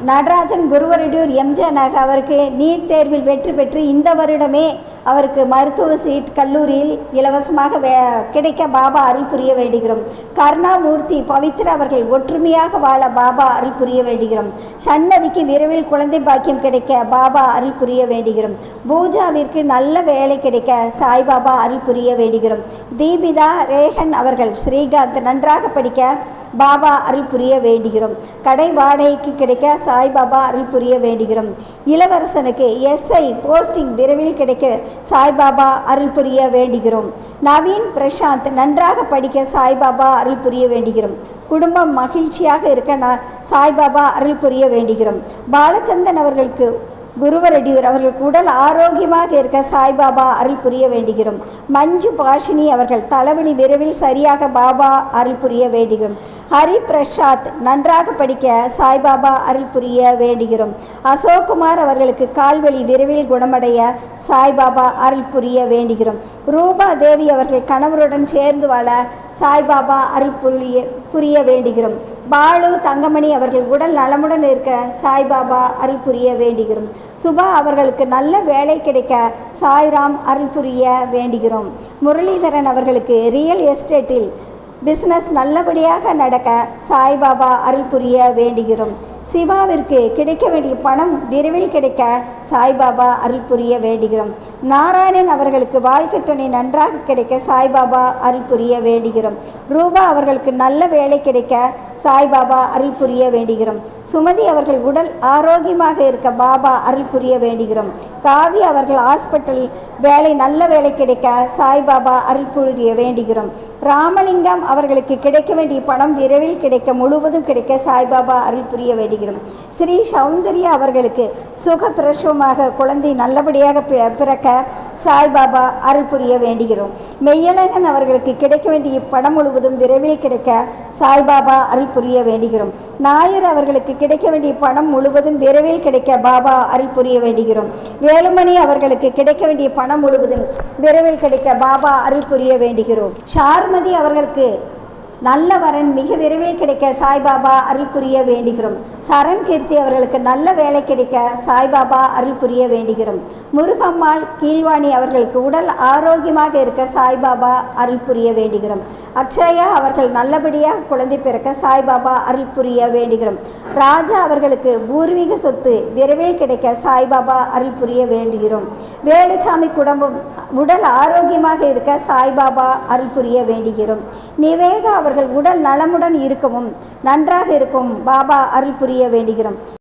நடராஜன் குருவரிடூர் எம்ஜிஆர் நகர் அவருக்கு நீட் தேர்வில் வெற்றி பெற்று இந்த வருடமே அவருக்கு மருத்துவ சீட் கல்லூரியில் இலவசமாக வே கிடைக்க பாபா அருள் புரிய வேண்டுகிறோம். கருணாமூர்த்தி பவித்ரா அவர்கள் ஒற்றுமையாக வாழ பாபா அருள் புரிய வேண்டுகிறோம். சன்னதிக்கு விரைவில் குழந்தை பாக்கியம் கிடைக்க பாபா அருள் புரிய வேண்டுகிறோம். பூஜாவிற்கு நல்ல வேலை கிடைக்க சாய்பாபா அருள் புரிய வேண்டுகிறோம். தீபிதா ரேகன் அவர்கள் ஸ்ரீகாந்த் நன்றாக படிக்க பாபா அருள் புரிய வேண்டுகிறோம். கடை வாடகைக்கு கிடைக்க சாய்பாபா அருள் புரிய வேண்டுகிறோம். இளவரசனுக்கு எஸ்ஐ போஸ்டிங் விரைவில் கிடைக்க சாய்பாபா அருள் புரிய வேண்டுகிறோம். நவீன் பிரசாந்த் நன்றாக படிக்க சாய்பாபா அருள் புரிய வேண்டுகிறோம். குடும்பம் மகிழ்ச்சியாக இருக்க நான் சாய்பாபா அருள் புரிய வேண்டுகிறோம். பாலச்சந்தன் அவர்களுக்கு குருவரடியூர் அவர்கள் உடல் ஆரோக்கியமாக இருக்க சாய்பாபா அருள் புரிய வேண்டுகிறோம். மஞ்சு பாஷினி அவர்கள் தலைவலி விரைவில் சரியாக பாபா அருள் புரிய வேண்டுகிறோம். ஹரி பிரசாத் நன்றாக படிக்க சாய்பாபா அருள் புரிய வேண்டுகிறோம். அசோக்குமார் அவர்களுக்கு கால்வழி விரைவில் குணமடைய சாய்பாபா அருள் புரிய வேண்டுகிறோம். ரூபா தேவி அவர்கள் கணவருடன் சேர்ந்து வாழ சாய்பாபா அருள் புரிய புரிய வேண்டுகிறோம். பாலு தங்கமணி அவர்கள் உடல் நலமுடன் இருக்க சாய்பாபா அருள் புரிய வேண்டுகிறோம். சுபா அவர்களுக்கு நல்ல வேலை கிடைக்க சாய்ராம் அருள் புரிய வேண்டுகிறோம். முரளிதரன் அவர்களுக்கு ரியல் எஸ்டேட்டில் பிஸ்னஸ் நல்லபடியாக நடக்க சாய்பாபா அருள் புரிய வேண்டுகிறோம். சிவாவிற்கு கிடைக்க வேண்டிய பணம் விரைவில் கிடைக்க சாய்பாபா அருள் புரிய வேண்டுகிறோம். நாராயணன் அவர்களுக்கு வாழ்க்கை துணை நன்றாக கிடைக்க சாய்பாபா அருள் புரிய வேண்டுகிறோம். ரூபா அவர்களுக்கு நல்ல வேலை கிடைக்க சாய்பாபா அருள் புரிய வேண்டுகிறோம். சுமதி அவர்கள் உடல் ஆரோக்கியமாக இருக்க பாபா அருள் புரிய வேண்டுகிறோம். காவி அவர்கள் ஹாஸ்பிட்டல் வேலை நல்ல வேலை கிடைக்க சாய்பாபா அருள் புரிய வேண்டுகிறோம். ராமலிங்கம் அவர்களுக்கு கிடைக்க வேண்டிய பணம் விரைவில் கிடைக்க முழுவதும் கிடைக்க சாய்பாபா அருள் புரிய வேண்டுகிறோம். ஸ்ரீ சௌந்தர்யா அவர்களுக்கு சுக பிரசவமாக குழந்தை நல்லபடியாக பிறக்க சாய்பாபா அருள் புரிய வேண்டுகிறோம். மெய்யழகன் அவர்களுக்கு கிடைக்க வேண்டிய பணம் முழுவதும் விரைவில் கிடைக்க சாய்பாபா அருள் புரிய வேண்டுகிறோம். நாயர் அவர்களுக்கு கிடைக்க வேண்டிய பணம் முழுவதும் விரைவில் கிடைக்க பாபா அருள் புரிய வேண்டுகிறோம். வேலுமணி அவர்களுக்கு கிடைக்க வேண்டிய பணம் முழுவதும் விரைவில் கிடைக்க பாபா அருள் புரிய வேண்டுகிறோம். ஷார்மதி அவர்களுக்கு நல்ல வரன் மிக விரைவில் கிடைக்க சாய்பாபா அருள் புரிய வேண்டுகிறோம். சரண் கீர்த்தி அவர்களுக்கு நல்ல வேலை கிடைக்க சாய்பாபா அருள் புரிய வேண்டுகிறோம். முருகம்மாள் கீழ்வாணி அவர்களுக்கு உடல் ஆரோக்கியமாக இருக்க சாய்பாபா அருள் புரிய வேண்டுகிறோம். அக்ஷயா அவர்கள் நல்லபடியாக குழந்தை பிறக்க சாய்பாபா அருள் புரிய வேண்டுகிறோம். ராஜா அவர்களுக்கு பூர்வீக சொத்து விரைவில் கிடைக்க சாய்பாபா அருள் புரிய வேண்டுகிறோம். வேலுசாமி குடும்பம் உடல் ஆரோக்கியமாக இருக்க சாய்பாபா அருள் புரிய வேண்டுகிறோம். நிவேதா அவர்கள் உடல் நலமுடன் இருக்கவும் நன்றாக இருக்கும். பாபா அருள் புரிய வேண்டுகிறோம்.